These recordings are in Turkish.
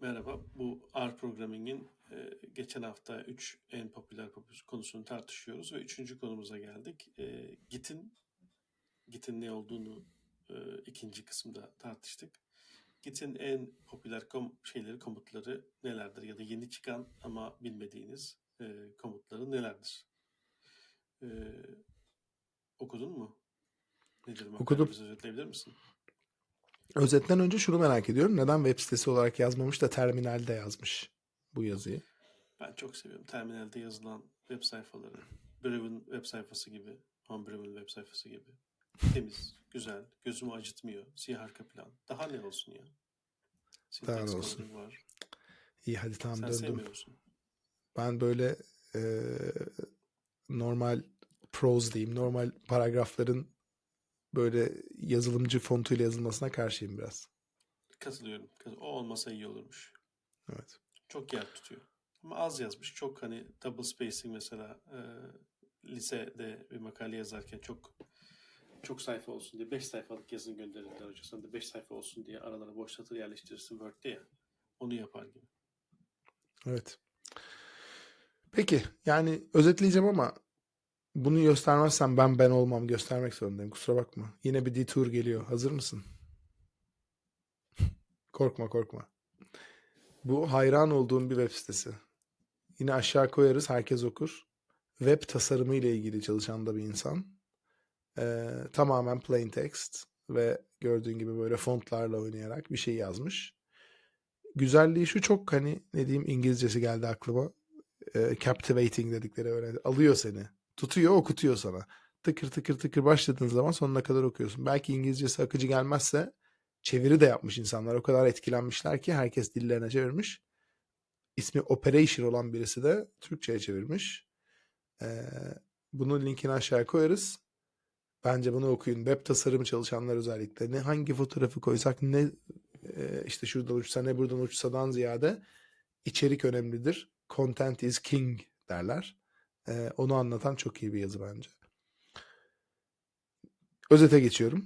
Merhaba. Bu R Programming'in e, geçen hafta 3 en popüler popü- konusunu tartışıyoruz ve üçüncü konumuza geldik. E, Git'in Git'in ne olduğunu e, ikinci kısımda tartıştık. Git'in en popüler kom şeyleri, komutları nelerdir ya da yeni çıkan ama bilmediğiniz e, komutları nelerdir? E, okudun mu? Nedir? Okudum. Özetleyebilir misin? Özetten önce şunu merak ediyorum. Neden web sitesi olarak yazmamış da terminalde yazmış bu yazıyı? Ben çok seviyorum. Terminalde yazılan web sayfaları. Brew'in web sayfası gibi. Homebrew'in web sayfası gibi. Temiz, güzel, gözümü acıtmıyor. Siyah arka plan. Daha ne olsun ya? Daha ne olsun? var. İyi hadi tamam Sen döndüm. sevmiyor musun? Ben böyle e, normal prose diyeyim, normal paragrafların böyle yazılımcı fontuyla yazılmasına karşıyım biraz. Katılıyorum. Kat- O olmasa iyi olurmuş. Evet. Çok yer tutuyor. Ama az yazmış. Çok hani double spacing mesela e, lisede bir makale yazarken çok çok sayfa olsun diye 5 sayfalık yazın gönderirler hoca. Sen de 5 sayfa olsun diye aralara boş satır yerleştirirsin Word'de ya. Onu yapar gibi. Evet. Peki yani özetleyeceğim ama bunu göstermezsem ben ben olmam göstermek zorundayım. Kusura bakma. Yine bir detour geliyor. Hazır mısın? korkma korkma. Bu hayran olduğum bir web sitesi. Yine aşağı koyarız herkes okur. Web tasarımı ile ilgili çalışan da bir insan. Ee, tamamen plain text ve gördüğün gibi böyle fontlarla oynayarak bir şey yazmış. Güzelliği şu çok hani ne diyeyim İngilizcesi geldi aklıma. Ee, captivating dedikleri öyle. Alıyor seni. Tutuyor okutuyor sana. Tıkır tıkır tıkır başladığın zaman sonuna kadar okuyorsun. Belki İngilizcesi akıcı gelmezse çeviri de yapmış insanlar. O kadar etkilenmişler ki herkes dillerine çevirmiş. İsmi Operation olan birisi de Türkçe'ye çevirmiş. Ee, bunun linkini aşağıya koyarız. Bence bunu okuyun. Web tasarımı çalışanlar özellikle. Ne hangi fotoğrafı koysak ne işte şuradan uçsa ne buradan uçsadan ziyade içerik önemlidir. Content is king derler. Ee, onu anlatan çok iyi bir yazı bence. Özete geçiyorum.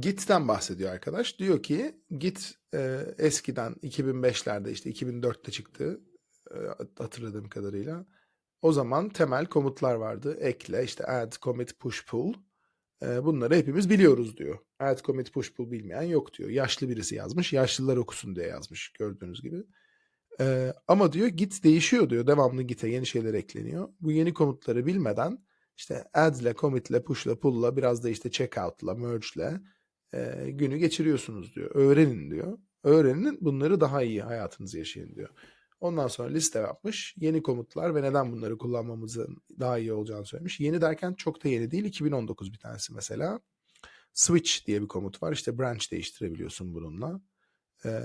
Git'ten bahsediyor arkadaş. Diyor ki Git e, eskiden 2005'lerde işte 2004'te çıktı e, hatırladığım kadarıyla. O zaman temel komutlar vardı. Ekle, işte add, commit, push, pull. E, bunları hepimiz biliyoruz diyor. Add, commit, push, pull bilmeyen yok diyor. Yaşlı birisi yazmış. Yaşlılar okusun diye yazmış gördüğünüz gibi. E, ama diyor git değişiyor diyor. Devamlı git'e yeni şeyler ekleniyor. Bu yeni komutları bilmeden işte add'le, commit'le, push'la, pull'la biraz da işte checkout'la, merge'le e, günü geçiriyorsunuz diyor. Öğrenin diyor. Öğrenin bunları daha iyi hayatınızı yaşayın diyor. Ondan sonra liste yapmış. Yeni komutlar ve neden bunları kullanmamızın daha iyi olacağını söylemiş. Yeni derken çok da yeni değil. 2019 bir tanesi mesela. Switch diye bir komut var. İşte branch değiştirebiliyorsun bununla. Ee,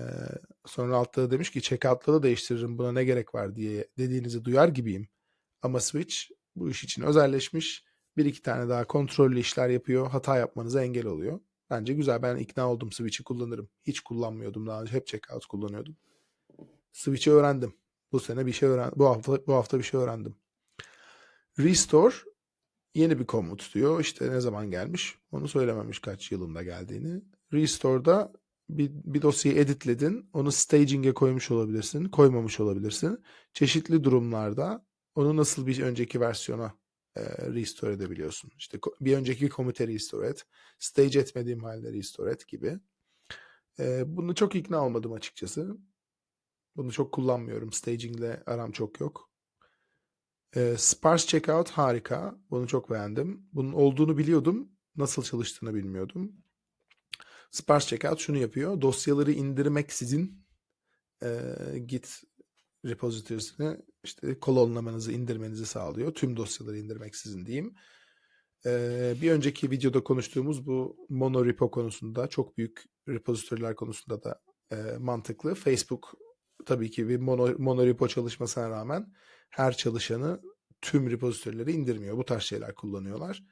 sonra altta da demiş ki checkout'la da değiştiririm buna ne gerek var diye dediğinizi duyar gibiyim. Ama Switch bu iş için özelleşmiş. Bir iki tane daha kontrollü işler yapıyor. Hata yapmanıza engel oluyor. Bence güzel. Ben ikna oldum Switch'i kullanırım. Hiç kullanmıyordum daha önce. Hep checkout kullanıyordum. Switch'i öğrendim. Bu sene bir şey öğrendim. Bu hafta, bu hafta bir şey öğrendim. Restore yeni bir komut diyor. İşte ne zaman gelmiş? Onu söylememiş kaç yılında geldiğini. Restore'da bir, bir dosyayı editledin. Onu staging'e koymuş olabilirsin. Koymamış olabilirsin. Çeşitli durumlarda onu nasıl bir önceki versiyona e, restore edebiliyorsun. İşte bir önceki komute restore et. Stage etmediğim halde restore et gibi. E, bunu çok ikna olmadım açıkçası. Bunu çok kullanmıyorum. Stagingle aram çok yok. Ee, sparse checkout harika. Bunu çok beğendim. Bunun olduğunu biliyordum. Nasıl çalıştığını bilmiyordum. Sparse checkout şunu yapıyor. Dosyaları indirmeksizin e, Git repository'sine işte kolonlamanızı indirmenizi sağlıyor. Tüm dosyaları indirmeksizin diyeyim. Ee, bir önceki videoda konuştuğumuz bu monorepo konusunda çok büyük repository'ler konusunda da e, mantıklı. Facebook tabii ki bir mono, monorepo çalışmasına rağmen her çalışanı tüm repository'leri indirmiyor. Bu tarz şeyler kullanıyorlar.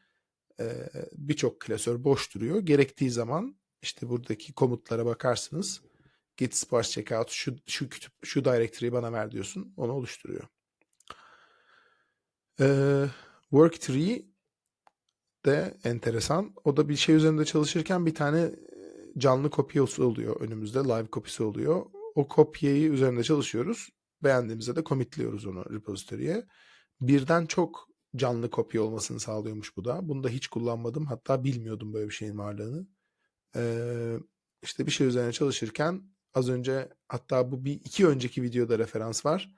Ee, Birçok klasör boş duruyor. Gerektiği zaman işte buradaki komutlara bakarsınız. Git sparse checkout şu şu kütüp şu directory'yi bana ver diyorsun. Onu oluşturuyor. Ee, Worktree de enteresan. O da bir şey üzerinde çalışırken bir tane canlı kopyası oluyor önümüzde. Live kopisi oluyor. O kopyayı üzerinde çalışıyoruz. Beğendiğimizde de commitliyoruz onu repository'e. Birden çok canlı kopya olmasını sağlıyormuş bu da. Bunu da hiç kullanmadım. Hatta bilmiyordum böyle bir şeyin varlığını. Ee, işte bir şey üzerine çalışırken az önce hatta bu bir iki önceki videoda referans var.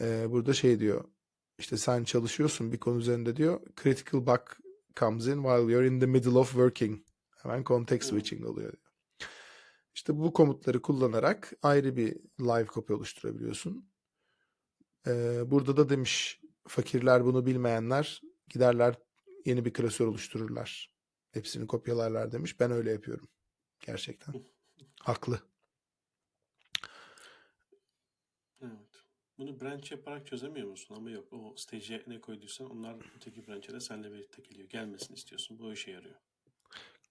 Ee, burada şey diyor. İşte sen çalışıyorsun bir konu üzerinde diyor. Critical bug comes in while you're in the middle of working. Hemen context Hmm. switching oluyor. diyor. İşte bu komutları kullanarak ayrı bir live copy oluşturabiliyorsun. Ee, burada da demiş fakirler bunu bilmeyenler giderler yeni bir klasör oluştururlar. Hepsini kopyalarlar demiş. Ben öyle yapıyorum. Gerçekten. Haklı. Evet. Bunu branch yaparak çözemiyor musun? Ama yok. O stage'e ne koyduysan onlar öteki branch'e de seninle birlikte geliyor. Gelmesini istiyorsun. Bu işe yarıyor.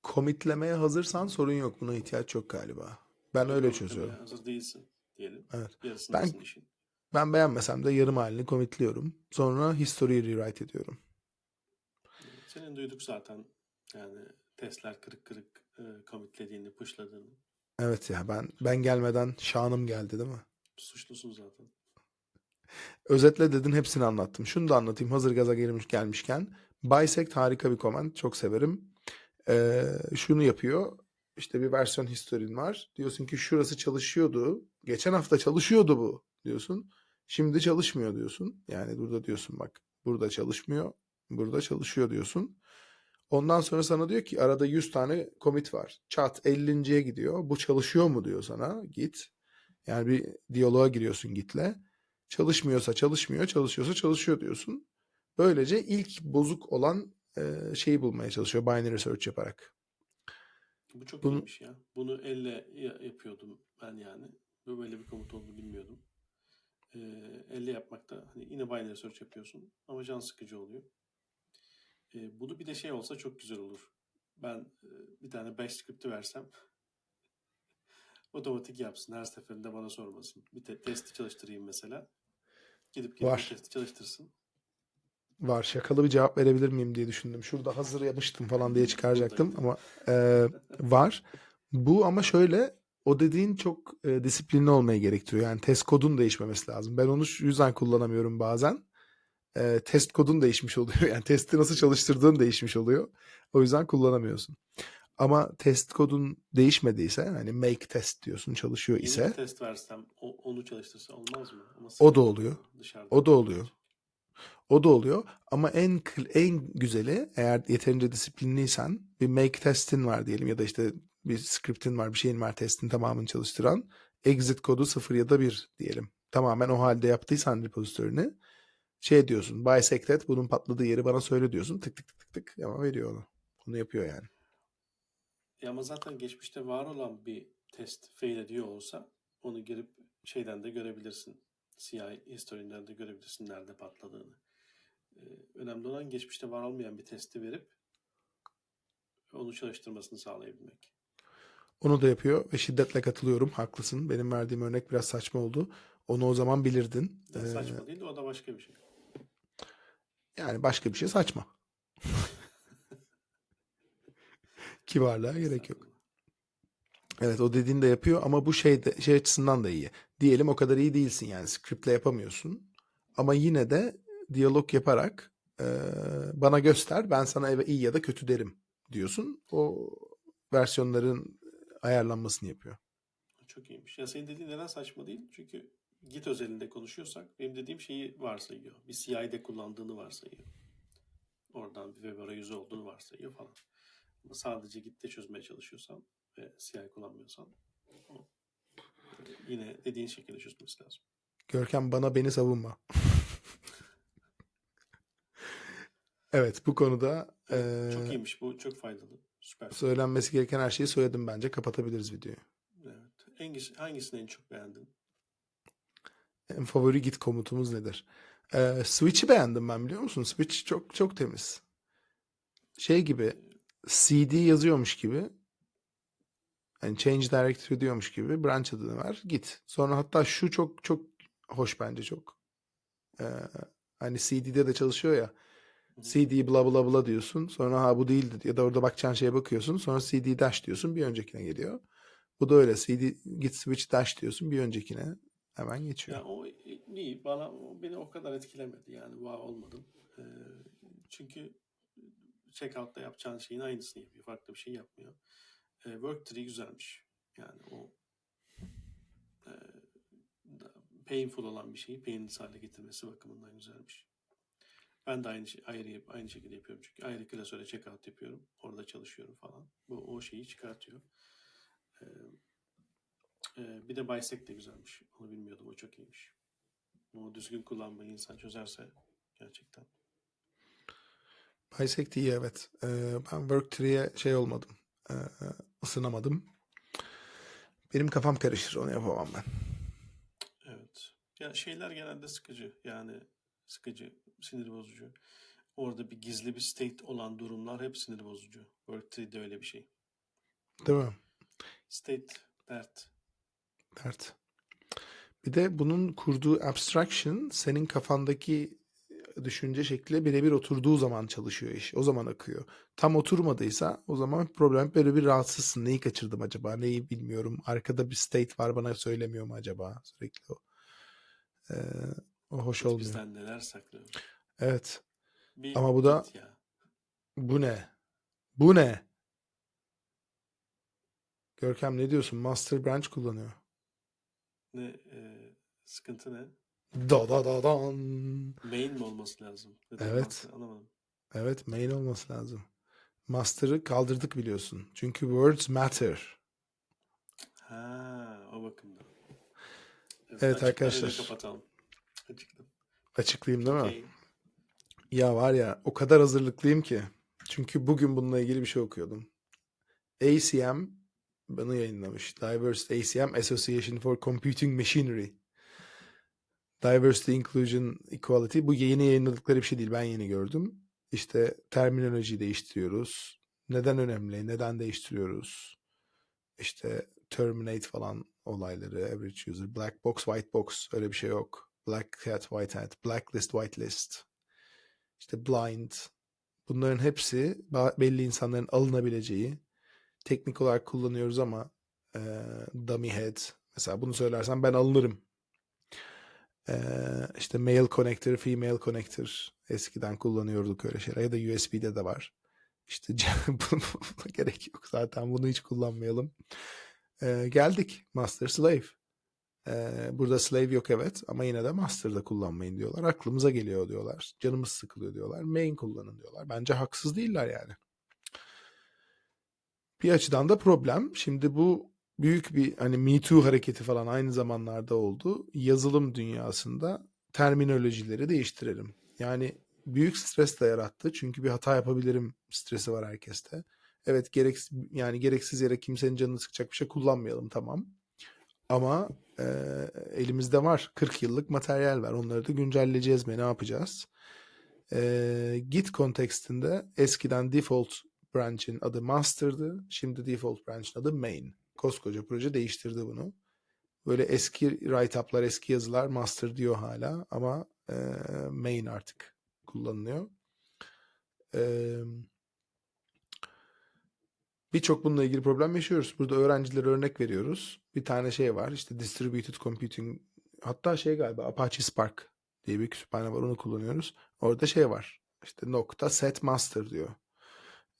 Commitlemeye hazırsan sorun yok. Buna ihtiyaç yok galiba. Ben öyle çözüyorum. Hazır değilsin diyelim. Evet. Yarısındasın Ben- işin. Ben beğenmesem de yarım halini commitliyorum. Sonra history'yi rewrite ediyorum. Senin duyduk zaten yani testler kırık kırık e, commitlediğini, pushladığını. Evet ya ben ben gelmeden şanım geldi değil mi? Suçlusun zaten. Özetle dedin hepsini anlattım. Şunu da anlatayım hazır gaza gelmiş gelmişken. Bisect harika bir comment. Çok severim. Ee, şunu yapıyor. İşte bir versiyon historin var. Diyorsun ki şurası çalışıyordu. Geçen hafta çalışıyordu bu diyorsun. Şimdi çalışmıyor diyorsun. Yani burada diyorsun bak burada çalışmıyor. Burada çalışıyor diyorsun. Ondan sonra sana diyor ki arada 100 tane commit var. Chat 50.ye gidiyor. Bu çalışıyor mu diyor sana. Git. Yani bir diyaloğa giriyorsun gitle. Çalışmıyorsa çalışmıyor, çalışıyorsa çalışıyor diyorsun. Böylece ilk bozuk olan e, şeyi bulmaya çalışıyor binary search yaparak. Bu çok Bunu- iyiymiş ya. Bunu elle ya- yapıyordum ben yani. Böyle bir komut olduğunu bilmiyordum. Ee, elle yapmakta hani yine binary search yapıyorsun ama can sıkıcı oluyor. Ee, bunu bir de şey olsa çok güzel olur. Ben e, bir tane bash script'i versem otomatik yapsın. Her seferinde bana sormasın. Bir te- testi çalıştırayım mesela. Gidip gidip Var. testi çalıştırsın. Var şakalı bir cevap verebilir miyim diye düşündüm. Şurada hazır yapmıştım falan diye çıkaracaktım ama e, var. Bu ama şöyle o dediğin çok e, disiplinli olmayı gerektiriyor. Yani test kodun değişmemesi lazım. Ben onu şu yüzden kullanamıyorum bazen. E, test kodun değişmiş oluyor. Yani testi nasıl çalıştırdığın değişmiş oluyor. O yüzden kullanamıyorsun. Ama test kodun değişmediyse hani make test diyorsun çalışıyor Yeni ise test versem o- onu çalıştırsa olmaz mı? Ama O da oluyor. O da oluyor. O da oluyor ama en en güzeli eğer yeterince disiplinliysen bir make testin var diyelim ya da işte bir scriptin var bir şeyin var testin tamamını çalıştıran exit kodu 0 ya da 1 diyelim. Tamamen o halde yaptıysan repository'ni şey diyorsun bisected bunun patladığı yeri bana söyle diyorsun tık tık tık tık tık ama veriyor onu. Onu yapıyor yani. Ya ama zaten geçmişte var olan bir test fail ediyor olsa onu girip şeyden de görebilirsin. CI history'den de görebilirsin nerede patladığını. Ee, önemli olan geçmişte var olmayan bir testi verip onu çalıştırmasını sağlayabilmek. Onu da yapıyor ve şiddetle katılıyorum. Haklısın. Benim verdiğim örnek biraz saçma oldu. Onu o zaman bilirdin. Yani Ee, saçma değil de o da başka bir şey. Yani başka bir şey saçma. Kibarlığa gerek yok. Evet o dediğini de yapıyor ama bu şey de, şey açısından da iyi. Diyelim o kadar iyi değilsin yani scriptle yapamıyorsun. Ama yine de diyalog yaparak e, bana göster ben sana eve iyi ya da kötü derim diyorsun. O versiyonların ayarlanmasını yapıyor. Çok iyiymiş. Ya senin dediğin neden saçma değil? Çünkü Git özelinde konuşuyorsak benim dediğim şeyi varsayıyor. Bir CI'de kullandığını varsayıyor. Oradan bir web arayüzü olduğunu varsayıyor falan. Ama sadece Git'te çözmeye çalışıyorsan ve CI kullanmıyorsan yine dediğin şekilde çözmesi lazım. Görkem bana beni savunma. evet bu konuda Evet, e, çok iyiymiş bu. Çok faydalı. Süper. söylenmesi gereken her şeyi söyledim bence. Kapatabiliriz videoyu. Evet. Hangisi, hangisini en çok beğendin? En favori git komutumuz nedir? Ee, Switch'i beğendim ben biliyor musun? Switch çok çok temiz. Şey gibi CD yazıyormuş gibi hani change directory diyormuş gibi branch adını ver git. Sonra hatta şu çok çok hoş bence çok. Ee, hani CD'de de çalışıyor ya. CD bla bla bla diyorsun. Sonra ha bu değildi ya da orada bakacağın şeye bakıyorsun. Sonra CD dash diyorsun. Bir öncekine geliyor. Bu da öyle. CD git switch dash diyorsun. Bir öncekine hemen geçiyor. Ya o iyi. Bana beni o kadar etkilemedi yani. Wow olmadım. Ee, çünkü checkout'ta yapacağın şeyin aynısını yapıyor. Farklı bir şey yapmıyor. Ee, work tree güzelmiş. Yani o e, painful olan bir şeyi painless hale getirmesi bakımından güzelmiş. Ben de aynı şey, ayrı aynı şekilde yapıyorum çünkü ayrı klasöre checkout yapıyorum. Orada çalışıyorum falan. Bu o şeyi çıkartıyor. Ee, e, bir de bisect de güzelmiş. Onu bilmiyordum. O çok iyiymiş. Onu düzgün kullanmayı insan çözerse gerçekten. Bisect iyi evet. Ee, ben work tree'ye şey olmadım. Ee, ısınamadım. Benim kafam karışır. Onu yapamam ben. Evet. Ya şeyler genelde sıkıcı. Yani sıkıcı, sinir bozucu. Orada bir gizli bir state olan durumlar hep sinir bozucu. Work tree de öyle bir şey. Değil mi? State, dert. Dert. Bir de bunun kurduğu abstraction senin kafandaki düşünce şekliyle birebir oturduğu zaman çalışıyor iş. O zaman akıyor. Tam oturmadıysa o zaman problem böyle bir rahatsızsın. Neyi kaçırdım acaba? Neyi bilmiyorum. Arkada bir state var bana söylemiyor mu acaba? Sürekli o. Ee, o hoş olmuyor. Bizden neler saklıyor. Evet. Bir Ama bu da- ya. Bu ne? Bu ne? Görkem ne diyorsun? Master branch kullanıyor. Ne e, sıkıntı ne? Da da da dan. Main mi olması lazım? Neden Evet. master? Anlamadım. Evet, main olması lazım. Master'ı kaldırdık biliyorsun. Çünkü words matter. Ha, o bakımdan. Evet da arkadaşlar. Kapatalım. Açıkla. Açıklayayım değil mi? Okey. Ya var ya o kadar hazırlıklıyım ki. Çünkü bugün bununla ilgili bir şey okuyordum. ACM bunu yayınlamış. Diversity ACM Association for Computing Machinery. Diversity, Inclusion, Equality. Bu yeni yayınladıkları bir şey değil. Ben yeni gördüm. İşte terminoloji değiştiriyoruz. Neden önemli? Neden değiştiriyoruz? İşte terminate falan olayları. Average user. Black box, white box. Öyle bir şey yok. Black hat, white hat. Blacklist, whitelist. İşte blind. Bunların hepsi belli insanların alınabileceği teknik olarak kullanıyoruz ama e, dummy head mesela bunu söylersem ben alınırım. E, işte male connector, female connector eskiden kullanıyorduk öyle şeyler ya da USB'de de var. İşte buna gerek yok zaten bunu hiç kullanmayalım. E, geldik master slave. E, burada slave yok evet ama yine de master'da kullanmayın diyorlar. Aklımıza geliyor diyorlar. Canımız sıkılıyor diyorlar. Main kullanın diyorlar. Bence haksız değiller yani. Bir açıdan da problem. Şimdi bu büyük bir hani Me Too hareketi falan aynı zamanlarda oldu. Yazılım dünyasında terminolojileri değiştirelim. Yani büyük stres de yarattı. Çünkü bir hata yapabilirim stresi var herkeste. Evet gereksiz yani gereksiz yere kimsenin canını sıkacak bir şey kullanmayalım tamam. Ama e, elimizde var 40 yıllık materyal var. Onları da güncelleyeceğiz mi? Ne yapacağız? E, Git kontekstinde eskiden default branch'in adı master'dı. Şimdi default branch'in adı main. Koskoca proje değiştirdi bunu. Böyle eski write-up'lar, eski yazılar master diyor hala ama e, main artık kullanılıyor. E, Birçok bununla ilgili problem yaşıyoruz. Burada öğrencilere örnek veriyoruz. Bir tane şey var işte distributed computing hatta şey galiba Apache Spark diye bir kütüphane var onu kullanıyoruz. Orada şey var işte nokta set master diyor.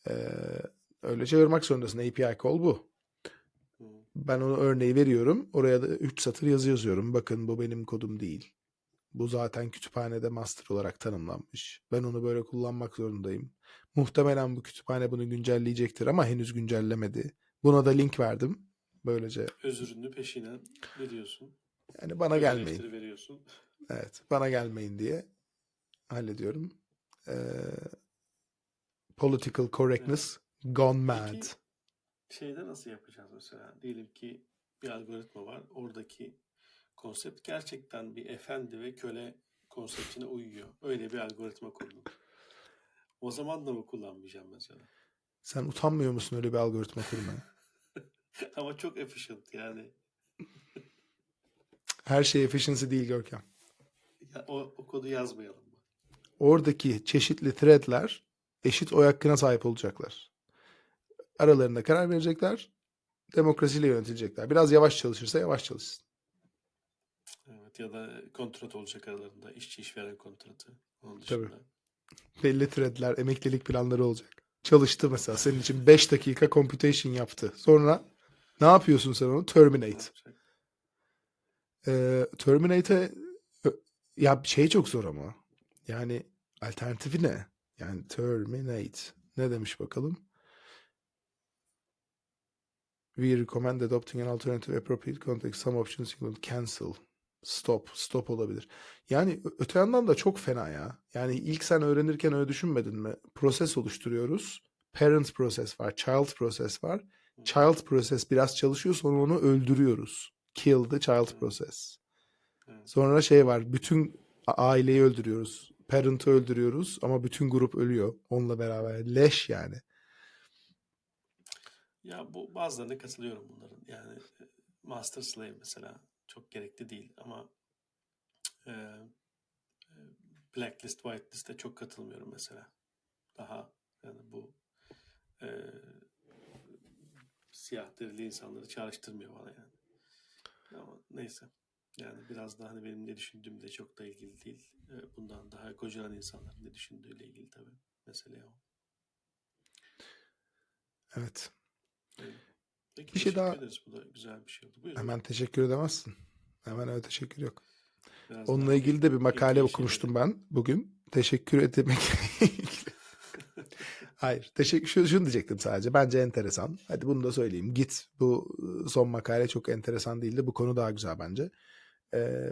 Ee, öyle çevirmek zorundasın. API call bu. Hı. Ben onu örneği veriyorum. Oraya da 3 satır yazı yazıyorum. Bakın bu benim kodum değil. Bu zaten kütüphanede master olarak tanımlanmış. Ben onu böyle kullanmak zorundayım. Muhtemelen bu kütüphane bunu güncelleyecektir ama henüz güncellemedi. Buna da link verdim. Böylece Özürünü peşinen veriyorsun. yani bana Öz gelmeyin. veriyorsun. Evet, bana gelmeyin diye hallediyorum. Ee, political correctness gone mad. Peki şeyde nasıl yapacağız mesela? Diyelim ki bir algoritma var. Oradaki konsept gerçekten bir efendi ve köle konseptine uyuyor. Öyle bir algoritma kurdum. O zaman da mı kullanmayacağım mesela? Sen utanmıyor musun öyle bir algoritma kurmaya? Ama çok efficient yani. Her şey efficiency değil Görkem. Ya, o, o kodu yazmayalım oradaki çeşitli threadler eşit oy hakkına sahip olacaklar. Aralarında karar verecekler. Demokrasiyle yönetilecekler. Biraz yavaş çalışırsa yavaş çalışsın. Evet ya da kontrat olacak aralarında. işçi işveren kontratı. Onun Tabii. Belli threadler, emeklilik planları olacak. Çalıştı mesela. Senin için 5 dakika computation yaptı. Sonra ne yapıyorsun sen onu? Terminate. Ee, Terminate'e ya şey çok zor ama. Yani alternatifi ne? Yani terminate. Ne demiş bakalım? We recommend adopting an alternative appropriate context. Some options include cancel, stop, stop olabilir. Yani öte yandan da çok fena ya. Yani ilk sen öğrenirken öyle düşünmedin mi? Proses oluşturuyoruz. Parent process var, child process var. Child process biraz çalışıyor sonra onu öldürüyoruz. Kill the child process. Sonra şey var. Bütün aileyi öldürüyoruz. Parent'ı öldürüyoruz ama bütün grup ölüyor onunla beraber. Leş yani. Ya bu bazılarına katılıyorum bunların. Yani e, Master Slave mesela çok gerekli değil ama e, e, Blacklist, Whitelist'e çok katılmıyorum mesela. Daha yani bu e, siyah derili insanları çağrıştırmıyor bana yani. Ama neyse. Yani biraz da hani benim ne düşündüğümle çok da ilgili değil. E, bundan daha kocaman insanların ne düşündüğüyle ilgili tabii. Mesele o. Evet. Peki Bir şey daha- ederiz. Bu da güzel bir şey oldu. Buyurun. Hemen teşekkür edemezsin. Hemen öyle teşekkür yok. Biraz Onunla ilgili de bir makale okumuştum şeyleri. ben bugün. Teşekkür etmek. Hayır. Teşekkür şunu, şunu diyecektim sadece. Bence enteresan. Hadi bunu da söyleyeyim. Git bu ıı, son makale çok enteresan değildi. Bu konu daha güzel bence. Ee,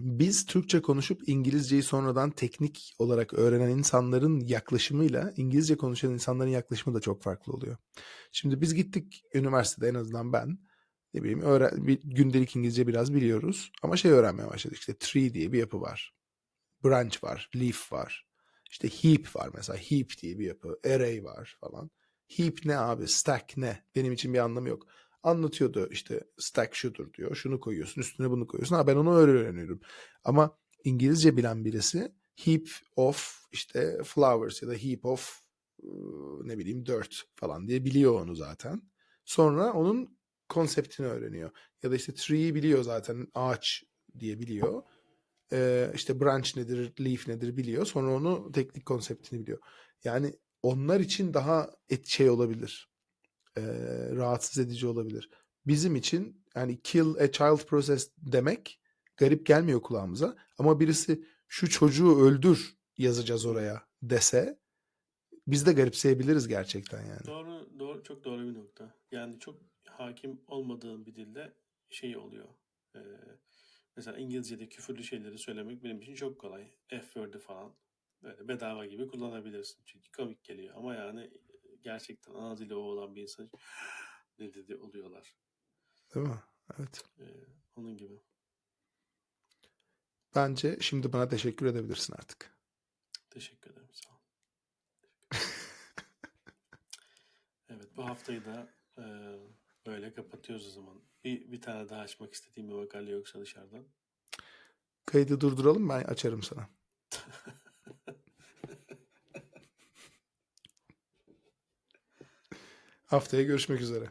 biz Türkçe konuşup İngilizceyi sonradan teknik olarak öğrenen insanların yaklaşımıyla İngilizce konuşan insanların yaklaşımı da çok farklı oluyor. Şimdi biz gittik üniversitede en azından ben ne bileyim öğren, bir, gündelik İngilizce biraz biliyoruz ama şey öğrenmeye başladık işte tree diye bir yapı var. Branch var, leaf var. İşte heap var mesela. Heap diye bir yapı. Array var falan. Heap ne abi? Stack ne? Benim için bir anlamı yok. Anlatıyordu işte stack şudur diyor. Şunu koyuyorsun üstüne bunu koyuyorsun. Ha ben onu öyle öğreniyorum. Ama İngilizce bilen birisi heap of işte flowers ya da heap of ne bileyim dirt falan diye biliyor onu zaten. Sonra onun konseptini öğreniyor. Ya da işte tree biliyor zaten ağaç diye biliyor. Ee, işte branch nedir, leaf nedir biliyor. Sonra onu teknik konseptini biliyor. Yani onlar için daha et şey olabilir. Ee, rahatsız edici olabilir. Bizim için yani kill a child process demek garip gelmiyor kulağımıza. Ama birisi şu çocuğu öldür yazacağız oraya dese biz de garipseyebiliriz gerçekten yani. Doğru, doğru, çok doğru bir nokta. Yani çok hakim olmadığın bir dilde şey oluyor. Ee, mesela İngilizce'de küfürlü şeyleri söylemek benim için çok kolay. F word'ü falan böyle bedava gibi kullanabilirsin. Çünkü komik geliyor. Ama yani gerçekten ana dili o olan bir insan ne dedi oluyorlar. Değil mi? Evet. Ee, onun gibi. Bence şimdi bana teşekkür edebilirsin artık. Teşekkür ederim. Sağ ol. Evet bu haftayı da e, böyle kapatıyoruz o zaman. Bir, bir tane daha açmak istediğim bir makale yoksa dışarıdan. Kaydı durduralım ben açarım sana. Haftaya görüşmek üzere.